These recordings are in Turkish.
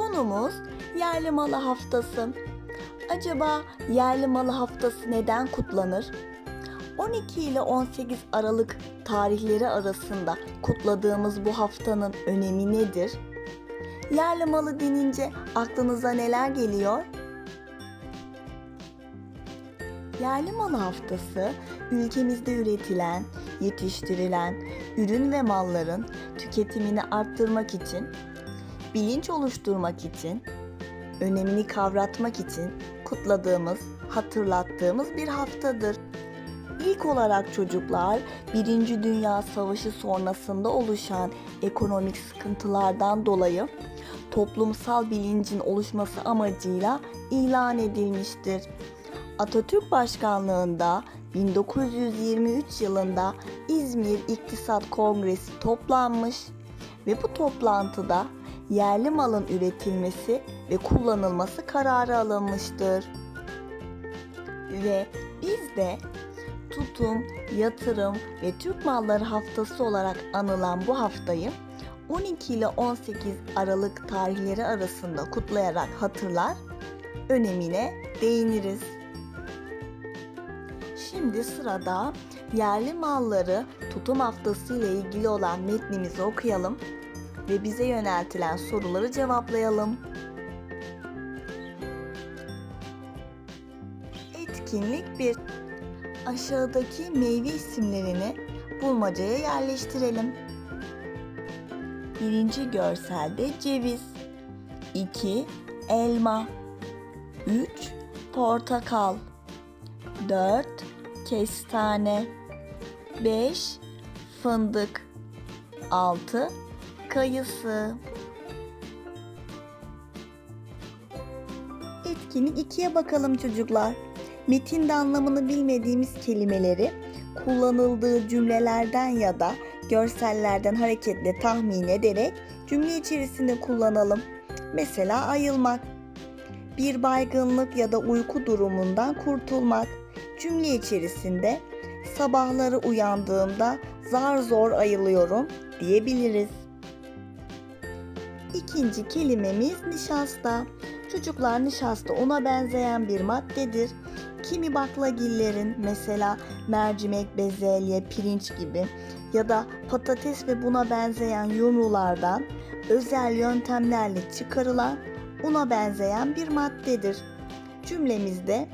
Konumuz yerli malı haftası. Acaba yerli malı haftası neden kutlanır? 12 ile 18 Aralık tarihleri arasında kutladığımız bu haftanın önemi nedir? Yerli malı denince aklınıza neler geliyor? Yerli malı haftası ülkemizde üretilen, yetiştirilen ürün ve malların tüketimini arttırmak için, bilinç oluşturmak için, önemini kavratmak için kutladığımız, hatırlattığımız bir haftadır. İlk olarak çocuklar Birinci Dünya Savaşı sonrasında oluşan ekonomik sıkıntılardan dolayı toplumsal bilincin oluşması amacıyla ilan edilmiştir. Atatürk Başkanlığında 1923 yılında İzmir İktisat Kongresi toplanmış ve bu toplantıda yerli malın üretilmesi ve kullanılması kararı alınmıştır. Ve biz de tutum, yatırım ve Türk Malları Haftası olarak anılan bu haftayı 12 ile 18 Aralık tarihleri arasında kutlayarak hatırlar, önemine değiniriz. Şimdi sırada yerli malları tutum haftası ile ilgili olan metnimizi okuyalım ve bize yöneltilen soruları cevaplayalım. Etkinlik 1 Aşağıdaki meyve isimlerini bulmacaya yerleştirelim. Birinci görselde ceviz, 2 elma, 3 portakal, 4 kestane, 5 fındık, 6 kayısı. Etkinlik 2'ye bakalım çocuklar. Metinde anlamını bilmediğimiz kelimeleri kullanıldığı cümlelerden ya da görsellerden hareketle tahmin ederek cümle içerisinde kullanalım. Mesela ayılmak, bir baygınlık ya da uyku durumundan kurtulmak. Cümle içerisinde sabahları uyandığımda zar zor ayılıyorum diyebiliriz. İkinci kelimemiz nişasta. Çocuklar nişasta ona benzeyen bir maddedir. Kimi baklagillerin mesela mercimek, bezelye, pirinç gibi ya da patates ve buna benzeyen yumrulardan özel yöntemlerle çıkarılan una benzeyen bir maddedir. Cümlemizde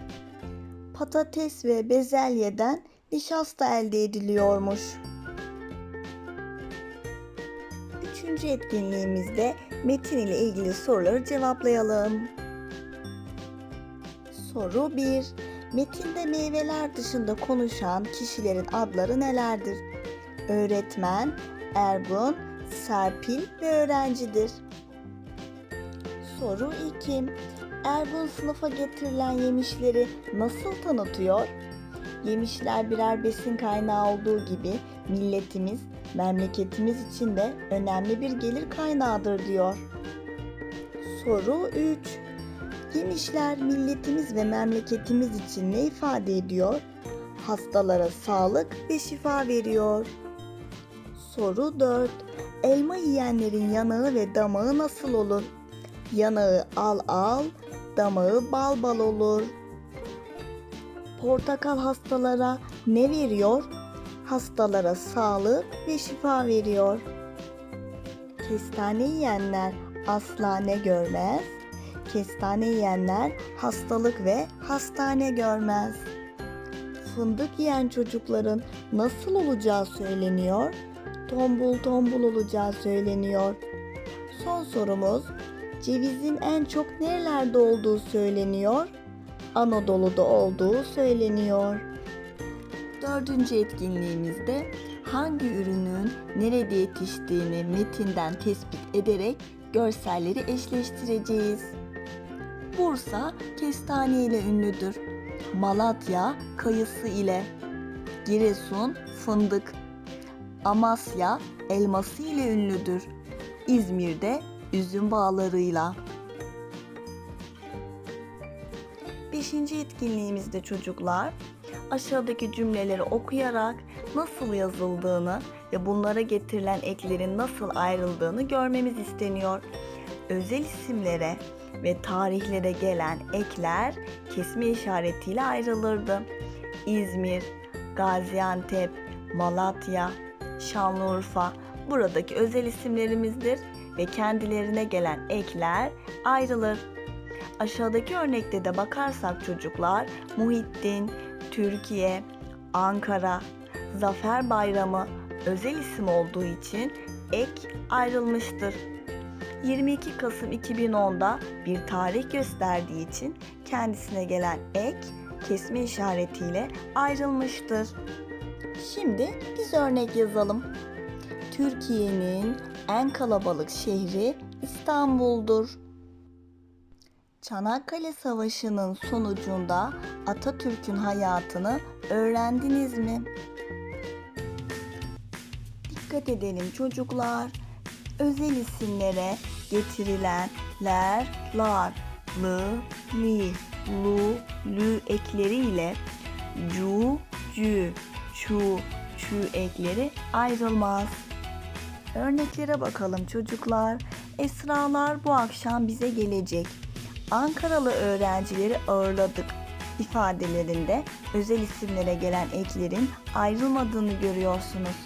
patates ve bezelyeden nişasta elde ediliyormuş. Üçüncü etkinliğimizde metin ile ilgili soruları cevaplayalım. Soru 1. Metinde meyveler dışında konuşan kişilerin adları nelerdir? Öğretmen, Ergun, Serpil ve öğrencidir. Soru 2. Ergun sınıfa getirilen yemişleri nasıl tanıtıyor? Yemişler birer besin kaynağı olduğu gibi milletimiz, memleketimiz için de önemli bir gelir kaynağıdır diyor. Soru 3. Yemişler milletimiz ve memleketimiz için ne ifade ediyor? Hastalara sağlık ve şifa veriyor. Soru 4. Elma yiyenlerin yanağı ve damağı nasıl olur? Yanağı al al, damağı bal bal olur. Portakal hastalara ne veriyor? Hastalara sağlık ve şifa veriyor. Kestane yiyenler asla ne görmez? Kestane yiyenler hastalık ve hastane görmez. Fındık yiyen çocukların nasıl olacağı söyleniyor? Tombul tombul olacağı söyleniyor. Son sorumuz cevizin en çok nerelerde olduğu söyleniyor? Anadolu'da olduğu söyleniyor. Dördüncü etkinliğimizde hangi ürünün nerede yetiştiğini metinden tespit ederek görselleri eşleştireceğiz. Bursa kestane ile ünlüdür. Malatya kayısı ile. Giresun fındık. Amasya elması ile ünlüdür. İzmir'de üzüm bağlarıyla. Beşinci etkinliğimizde çocuklar aşağıdaki cümleleri okuyarak nasıl yazıldığını ve bunlara getirilen eklerin nasıl ayrıldığını görmemiz isteniyor. özel isimlere ve tarihlere gelen ekler kesme işaretiyle ayrılırdı. İzmir, Gaziantep, Malatya, Şanlıurfa buradaki özel isimlerimizdir ve kendilerine gelen ekler ayrılır. Aşağıdaki örnekte de bakarsak çocuklar Muhittin, Türkiye, Ankara, Zafer Bayramı özel isim olduğu için ek ayrılmıştır. 22 Kasım 2010'da bir tarih gösterdiği için kendisine gelen ek kesme işaretiyle ayrılmıştır. Şimdi biz örnek yazalım. Türkiye'nin en kalabalık şehri İstanbul'dur. Çanakkale Savaşı'nın sonucunda Atatürk'ün hayatını öğrendiniz mi? Dikkat edelim çocuklar. Özel isimlere getirilen ler, lar, lı, li, lu, lü ekleriyle cu, cü, çu, çü ekleri ayrılmaz. Örneklere bakalım çocuklar. Esralar bu akşam bize gelecek. Ankaralı öğrencileri ağırladık ifadelerinde özel isimlere gelen eklerin ayrılmadığını görüyorsunuz.